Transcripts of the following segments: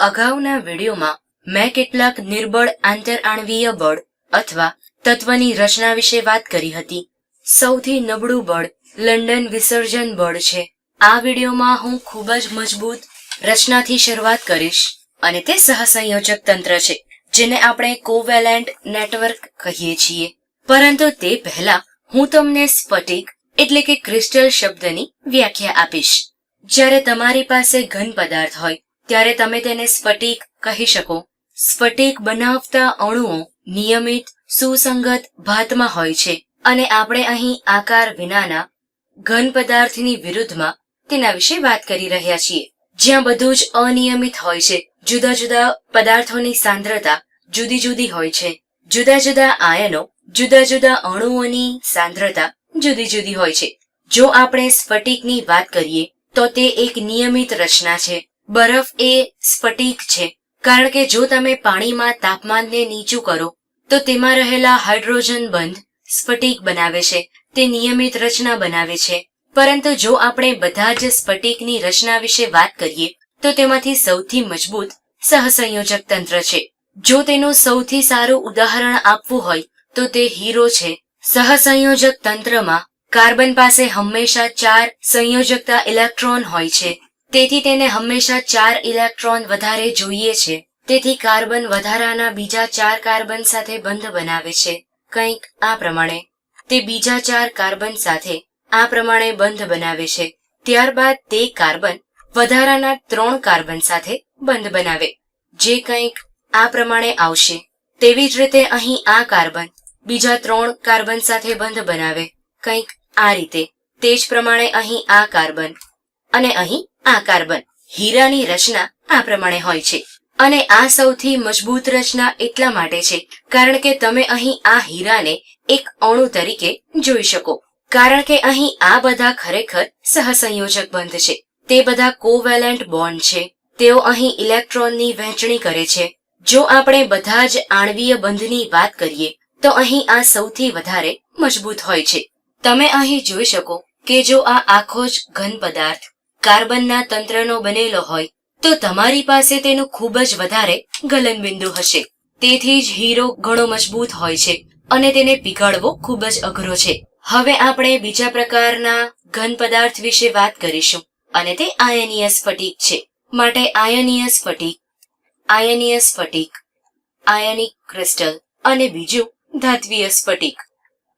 અગાઉના વિડીયોમાં મેં કેટલાક નિર્બળ આંતરઆણવીય બળ અથવા તત્વની રચના વિશે વાત કરી હતી. સૌથી નબળું બળ લંડન વિસર્જન બળ છે. આ વિડીયોમાં હું ખૂબ જ મજબૂત રચનાથી શરૂઆત કરીશ અને તે સહસંયોજક તંત્ર છે, જેને આપણે કોવેલેન્ટ નેટવર્ક કહીએ છીએ. પરંતુ તે પહેલા હું તમને સ્ફટિક એટલે કે ક્રિસ્ટલ શબ્દની વ્યાખ્યા આપીશ. જ્યારે તમારી પાસે ઘન પદાર્થ હોય ત્યારે તમે તેને સ્ફટિક કહી શકો. સ્ફટિક બનાવતા અણુઓ નિયમિત સુસંગત ભાતમાં હોય છે. અને આપણે અહીં આકાર વિનાના ઘન પદાર્થની વિરુદ્ધમાં તેના વિશે વાત કરી રહ્યા છીએ. જ્યાં બધું જ અનિયમિત હોય છે. જુદા જુદા પદાર્થોની સાંદ્રતા જુદી જુદી હોય છે. જુદા જુદા આયનો, જુદા જુદા અણુઓની સાંદ્રતા જુદી જુદી હોય છે. જો આપણે સ્ફટિકની વાત કરીએ, તો તે એક નિયમિત રચના છે. બરફ એ સ્ફટિક છે. કારણ કે જો તમે પાણીમાં તાપમાનને નીચું કરો, તો તેમાં રહેલા હાઇડ્રોજન બંધ સ્ફટિક બનાવે છે, તે નિયમિત રચના બનાવે છે. પરંતુ જો આપણે બધા જ સ્ફટિકની રચના વિશે વાત કરીએ, તો તેમાંથી સૌથી મજબૂત સહસંયોજક તંત્ર છે. જો તેનું સૌથી સારું ઉદાહરણ આપવું હોય, તો તે હીરો છે. સહસંયોજક તંત્રમાં કાર્બન પાસે હંમેશા ચાર સંયોજકતા ઇલેક્ટ્રોન હોય છે. તેથી તેને હંમેશા ચાર ઇલેક્ટ્રોન વધારે જોઈએ છે. તેથી કાર્બન વધારાના બીજા ચાર કાર્બન સાથે બંધ બનાવે છે. કંઈક આ પ્રમાણે. તે બીજા ચાર કાર્બન સાથે આ પ્રમાણે બંધ બનાવે છે. ત્યારબાદ તે કાર્બન વધારાના ત્રણ કાર્બન સાથે બંધ બનાવે. જે કંઈક આ પ્રમાણે આવશે. તેવી જ રીતે અહીં આ કાર્બન બીજા ત્રણ કાર્બન સાથે બંધ બનાવે. કંઈક આ રીતે. તે જ પ્રમાણે અહીં આ કાર્બન. અને અહીં આ કાર્બન હીરાની રચના આ પ્રમાણે હોય છે. અને આ સૌથી મજબૂત રચના એટલા માટે છે, કારણ કે તમે અહીં આ હીરાને એક અણુ તરીકે જોઈ શકો. કારણ કે અહીં આ બધા ખરેખર સહસંયોજક બંધ છે. તે બધા કોવેલેન્ટ બોન્ડ છે. તેઓ અહીં ઇલેક્ટ્રોનની વહેંચણી કરે છે. જો આપણે બધા જ આણવીય બંધની વાત કરીએ, તો અહીં આ સૌથી વધારે મજબૂત હોય છે. તમે અહીં જોઈ શકો કે જો આ આખો જ ઘન પદાર્થ કાર્બનના તંત્રનો બનેલો હોય, તો તમારી પાસે તેનું ખૂબ જ વધારે ગલનબિંદુ હશે. તેથી જ હીરો ઘણો મજબૂત હોય છે, અને તેને પીગાળવો ખૂબ જ અઘરો છે. હવે આપણે બીજા પ્રકારના ઘન પદાર્થ વિશે વાત કરીશું, અને તે આયનીય સ્ફટિક છે. માટે આયનીય સ્ફટિક આયનીય સ્ફટિક, આયનિક ક્રિસ્ટલ, અને બીજું ધાત્વીય સ્ફટિક,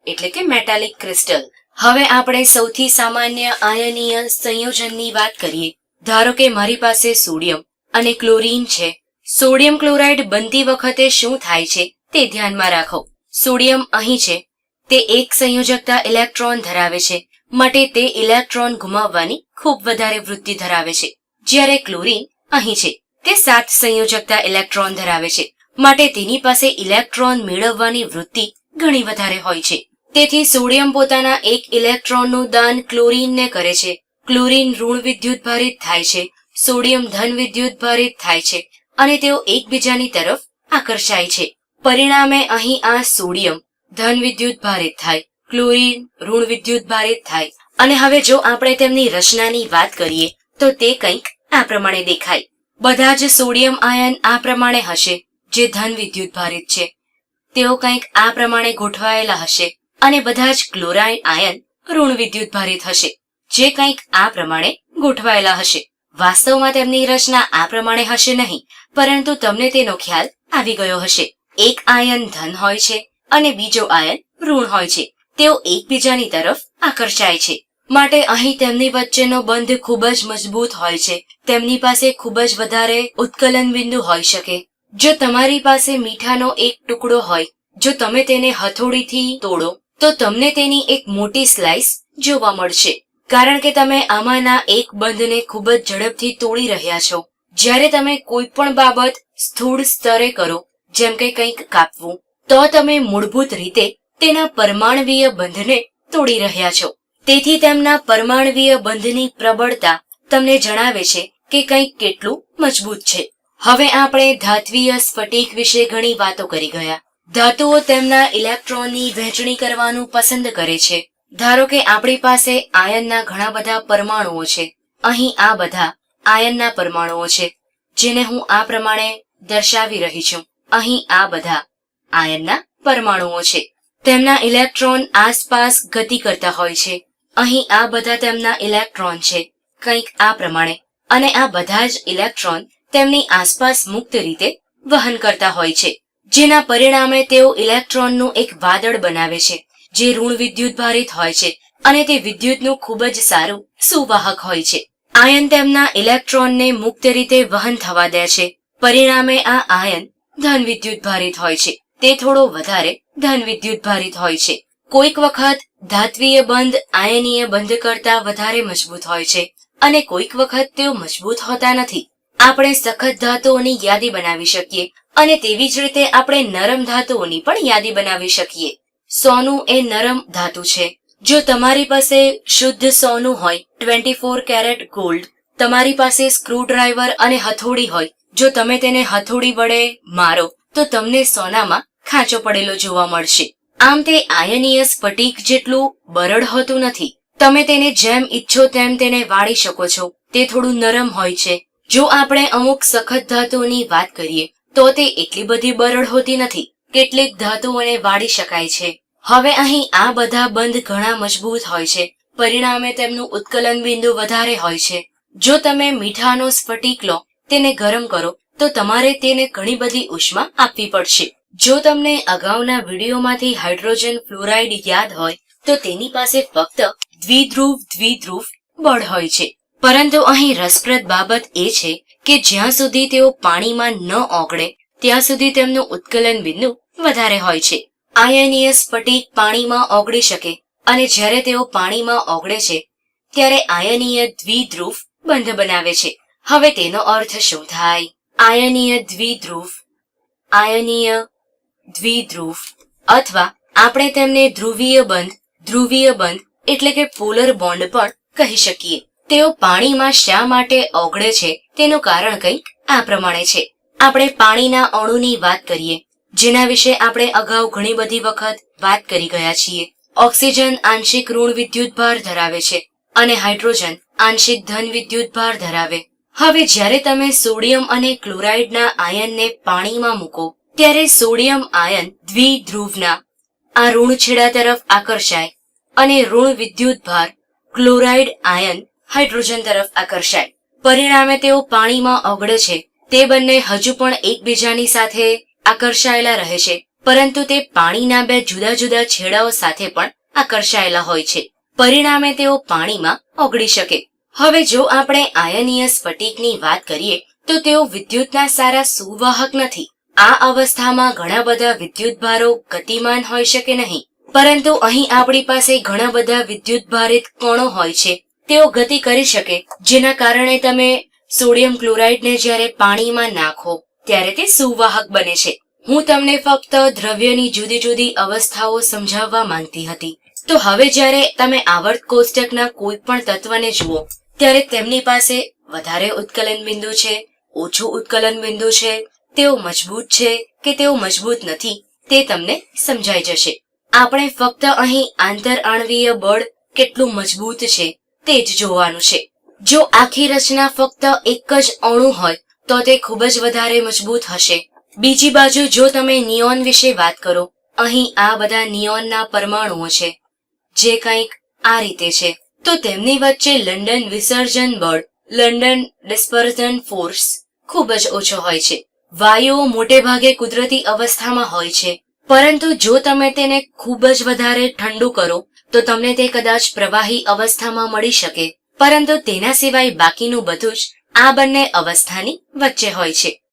એટલે કે મેટાલિક ક્રિસ્ટલ. હવે આપણે સૌથી સામાન્ય આયનીય સંયોજનની વાત કરીએ. ધારો કે મારી પાસે સોડિયમ અને ક્લોરીન છે. સોડિયમ ક્લોરાઇડ બનતી વખતે શું થાય છે તે ધ્યાનમાં રાખો. સોડિયમ અહીં છે. તે એક સંયોજકતા ઇલેક્ટ્રોન ધરાવે છે. માટે તે ઇલેક્ટ્રોન ગુમાવવાની ખૂબ વધારે વૃત્તિ ધરાવે છે. જ્યારે ક્લોરીન અહીં છે. તે સાત સંયોજકતા ઇલેક્ટ્રોન ધરાવે છે. માટે તેની પાસે ઇલેક્ટ્રોન મેળવવાની વૃત્તિ ઘણી વધારે હોય છે. તેથી સોડિયમ પોતાના એક ઇલેક્ટ્રોનનું દાન ક્લોરીનને કરે છે. ક્લોરીન ઋણ વિદ્યુત ભારિત થાય છે. સોડિયમ ધન વિદ્યુત ભારિત થાય છે અને તેઓ એકબીજાની તરફ આકર્ષાય છે. પરિણામે અહીં આ સોડિયમ ધન વિદ્યુત ભારિત થાય, ક્લોરીન ઋણ વિદ્યુત ભારિત થાય. અને હવે જો આપણે તેમની રચનાની વાત કરીએ, તો તે કંઈક આ પ્રમાણે દેખાય. બધા જ સોડિયમ આયન આ પ્રમાણે હશે, જે ધન વિદ્યુત ભારિત છે. તેઓ કંઈક આ પ્રમાણે ગોઠવાયેલા હશે. અને બધા જ ક્લોરાઇડ આયન ઋણ વિદ્યુત ભારિત હશે જે કંઈક આ પ્રમાણે ગોઠવાયેલા હશે. વાસ્તવમાં તેમની રચના આ પ્રમાણે હશે નહીં, પરંતુ તમને તેનો ખ્યાલ આવી ગયો હશે. એક આયન ધન હોય છે અને બીજો આયન ઋણ હોય છે. તેઓ એકબીજાની તરફ આકર્ષાય છે. માટે અહીં તેમની વચ્ચેનો બંધ ખૂબ જ મજબૂત હોય છે. તેમની પાસે ખૂબ જ વધારે ઉત્કલન બિંદુ હોઈ શકે. જો તમારી પાસે મીઠાનો એક ટુકડો હોય, જો તમે તેને હથોડીથી તોડો તો તમને તેની એક મોટી સ્લાઇસ જોવા મળશે. કારણ કે તમે આમાંના એક બંધને ખૂબ જ ઝડપથી તોડી રહ્યા છો. જ્યારે તમે કોઈ પણ બાબત સ્થૂળ સ્તરે કરો, જેમ કે કંઈક કાપવું, તો તમે મૂળભૂત રીતે તેના પરમાણવીય બંધને તોડી રહ્યા છો. તેથી તેમના પરમાણવીય બંધની પ્રબળતા તમને જણાવે છે કે કંઈક કેટલું મજબૂત છે. હવે આપણે ધાત્વીય સ્ફટિક વિશે ઘણી વાતો કરી ગયા. ધાતુઓ તેમના ઇલેક્ટ્રોનની વહેંચણી કરવાનું પસંદ કરે છે. ધારો કે આપણી પાસે આયનના ઘણા બધા પરમાણુઓ છે. અહીં આ બધા આયનના પરમાણુઓ છે, જેને હું આ પ્રમાણે દર્શાવી રહી છું. અહીં આ બધા આયનના પરમાણુઓ છે. તેમના ઇલેક્ટ્રોન આસપાસ ગતિ કરતા હોય છે. અહીં આ બધા તેમના ઇલેક્ટ્રોન છે, કંઈક આ પ્રમાણે. અને આ બધા જ ઇલેક્ટ્રોન તેમની આસપાસ મુક્ત રીતે વહન કરતા હોય છે. જેના પરિણામે તેઓ ઇલેક્ટ્રોનનું એક વાદળ બનાવે છે, જે ઋણ વિદ્યુત ભારિત હોય છે અને તે વિદ્યુતનું ખૂબ જ સારું સુવાહક હોય છે. આયન તેમના ઇલેક્ટ્રોનને મુક્ત રીતે વહન થવા દે છે. પરિણામે આ આયન ધન વિદ્યુત ભારિત હોય છે. તે થોડો વધારે ધન વિદ્યુત ભારિત હોય છે. કોઈક વખત ધાત્વીય બંધ આયનીય બંધ કરતા વધારે મજબૂત હોય છે અને કોઈક વખત તેઓ મજબૂત હોતા નથી. આપણે સખત ધાતુઓની યાદી બનાવી શકીએ અને તેવી જ રીતે આપણે નરમ ધાતુઓની પણ યાદી બનાવી શકીએ. સોનું એ નરમ ધાતુ છે. જો તમારી પાસે શુદ્ધ સોનું હોય ટ્વેન્ટી ફોર કેરેટ ગોલ્ડ તમારી પાસે સ્ક્રૂડ્રાઈવર અને હથોડી હોય, જો તમે તેને હથોડી વડે મારો, તો તમને સોનામાં ખાંચો પડેલો જોવા મળશે. આમ તે આયનીય સ્ફટિક જેટલું બરડ હોતું નથી. તમે તેને જેમ ઈચ્છો તેમ તેને વાળી શકો છો. તે થોડું નરમ હોય છે. જો આપણે અમુક સખત ધાતુઓની વાત કરીએ તો તે એટલી બધી બરડ હોતી નથી. કેટલીક ધાતુઓને વાળી શકાય છે. હવે અહીં આ બધા બંધ ઘણા મજબૂત હોય છે. પરિણામે તેમનું ઉત્કલન બિંદુ વધારે હોય છે. જો તમે મીઠાનો સ્ફટિક લો, તેને ગરમ કરો, તો તમારે તેને ઘણી બધી ઉષ્મા આપવી પડશે. જો તમને અગાઉના વિડીયોમાંથી હાઇડ્રોજન ફ્લોરાઇડ યાદ હોય, તો તેની પાસે ફક્ત દ્વિધ્રુવ દ્વિધ્રુવ બળ હોય છે. પરંતુ અહીં રસપ્રદ બાબત એ છે કે જ્યાં સુધી તેઓ પાણીમાં ન ઓગળે, ત્યાં સુધી તેમનું ઉત્કલન બિંદુ વધારે હોય છે. આયનીય સ્ફટિક પાણીમાં ઓગળી શકે અને જ્યારે તેઓ પાણીમાં ઓગળે છે, ત્યારે આયનીય દ્વિધ્રુવ બંધ બનાવે છે. હવે તેનો અર્થ શું થાય? આયનીય દ્વિધ્રુવ આયનીય દ્વિધ્રુવ અથવા આપણે તેમને ધ્રુવીય બંધ ધ્રુવીય બંધ એટલે કે પોલર બોન્ડ પણ કહી શકીએ. તેઓ પાણીમાં શા માટે ઓગળે છે તેનું કારણ કંઈક આ પ્રમાણે છે. આપણે પાણીના અણુની વાત કરીએ, જેના વિશે આપણે અગાઉ ઘણી બધી વખત વાત કરી ગયા છીએ. ઓક્સિજન આંશિક ઋણ વિદ્યુત ભાર ધરાવે છે અને હાઇડ્રોજન આંશિક ધન વિદ્યુત ભાર ધરાવે. હવે જ્યારે તમે સોડિયમ અને ક્લોરાઇડના આયનને પાણીમાં મૂકો, ત્યારે સોડિયમ આયન દ્વિધ્રુવના, આ ઋણ છેડા તરફ આકર્ષાય અને ઋણ વિદ્યુત ભાર ક્લોરાઇડ આયન હાઇડ્રોજન તરફ આકર્ષાય. પરિણામે તેઓ પાણીમાં ઓગળે છે. તે બંને હજુ પણ એકબીજાની સાથે આકર્ષાયેલા રહે છે. પરંતુ તે પાણીના બે જુદા જુદા છેડાઓ સાથે પણ આકર્ષાયેલા હોય છે. પરિણામે તેઓ પાણીમાં ઓગળી શકે. હવે જો આપણે આયનીય સ્ફટિકની વાત કરીએ, તો તેઓ વિદ્યુતના સારા સુવાહક નથી. આ અવસ્થામાં ઘણા બધા વિદ્યુત ભારો ગતિમાન હોઈ શકે નહીં. પરંતુ અહીં આપણી પાસે ઘણા બધા વિદ્યુત ભારિત કણો હોય છે. તેઓ ગતિ કરી શકે, જેના કારણે તમે સોડિયમ ક્લોરાઇડને જ્યારે પાણીમાં નાખો, ત્યારે તે સુવાહક બને છે. હું તમને ફક્ત દ્રવ્યની જુદી જુદી અવસ્થાઓ સમજાવવા માંગતી હતી. તો હવે જ્યારે તમે આવર્ત કોષ્ટકના કોઈ પણ તત્વને જુઓ, ત્યારે તેમની પાસે વધારે ઉત્કલન બિંદુ છે, ઓછું ઉત્કલન બિંદુ છે, તેઓ મજબૂત છે કે તેઓ મજબૂત નથી, તે તમને સમજાઈ જશે. આપણે ફક્ત અહીં આંતર આણવીય બળ કેટલું મજબૂત છે તે જ જોવાનું છે. જો આખી રચના ફક્ત એક જ અણુ હોય, તો તે ખૂબ જ વધારે મજબૂત હશે. બીજી બાજુ જો તમે નિયોન વિશે વાત કરો, અહીં આ બધા નિયોનના પરમાણુઓ છે, જે કંઈક આ રીતે છે. તો તેમની વચ્ચે લંડન વિસર્જન બળ, લંડન ડિસ્પર્ઝન ફોર્સ, ખૂબ જ ઓછો હોય છે. વાયુઓ મોટે ભાગે કુદરતી અવસ્થામાં હોય છે. પરંતુ જો તમે તેને ખૂબ જ વધારે ઠંડુ કરો તો તમને તે કદાચ પ્રવાહી અવસ્થામાં મળી શકે, પરંતુ તેના સિવાય બાકીનું બધું જ આ બંને અવસ્થાની વચ્ચે હોય છે.